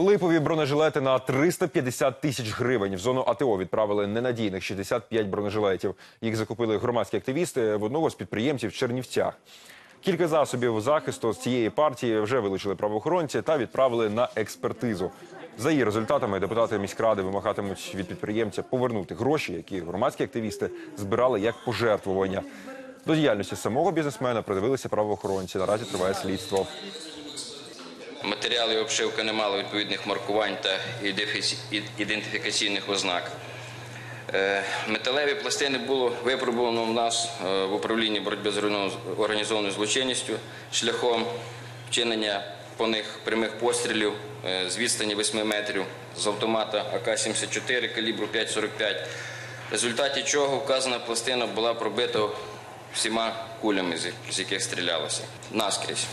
Липові бронежилети на 350 тисяч гривень. В зону АТО відправили ненадійних 65 бронежилетів. Їх закупили громадські активісти в одного з підприємців Чернівцях. Кілька засобів захисту з цієї партії вже вилучили правоохоронці та відправили на експертизу. За її результатами депутати міськради вимагатимуть від підприємця повернути гроші, які громадські активісти збирали як пожертвування. До діяльності самого бізнесмена придивилися правоохоронці. Наразі триває слідство. Матеріали обшивки не мали відповідних маркувань та ідентифікаційних ознак. Е, Металеві пластини було випробовано в нас е, в управлінні боротьби з організованою- злочинністю шляхом вчинення по них прямих пострілів е, з відстані 8 метрів з автомата АК-74 калібру 5,45, в результаті чого вказана пластина була пробита всіма кулями, з яких стрілялося, наскрізь.